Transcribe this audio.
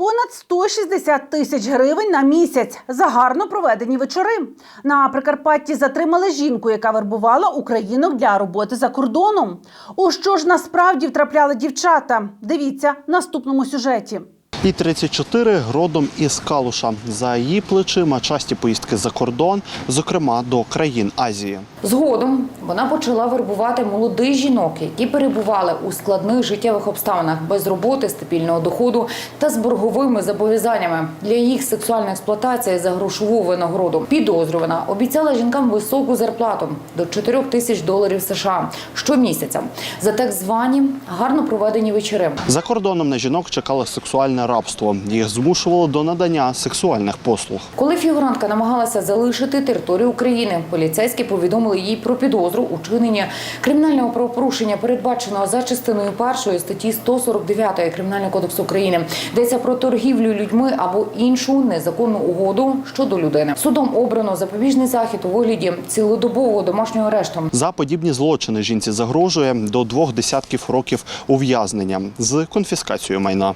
Понад 160 тисяч гривень на місяць за гарно проведені вечори. На Прикарпатті затримали жінку, яка вербувала українок для роботи за кордоном. У що ж насправді втрапляли дівчата? Дивіться в наступному сюжеті. І 34 родом із Калуша. За її плечима часті поїздки за кордон, зокрема до країн Азії. Згодом вона почала вербувати молодих жінок, які перебували у складних життєвих обставинах без роботи, стабільного доходу та з борговими зобов'язаннями для їх сексуальної експлуатації за грошову винагороду. Підозрювана обіцяла жінкам високу зарплату до 4 тисяч доларів США щомісяця за так звані гарно проведені вечори. За кордоном на жінок чекало сексуальне рабство. Їх змушувало до надання сексуальних послуг. Коли фігурантка намагалася залишити територію України, поліцейські повідомили їй про підозру у чиненні кримінального правопорушення, передбаченого за частиною першої статті 149 Кримінального кодексу України. Йдеться про торгівлю людьми або іншу незаконну угоду щодо людини. Судом обрано запобіжний захід у вигляді цілодобового домашнього арешту. За подібні злочини жінці загрожує до двох десятків років ув'язнення з конфіскацією майна.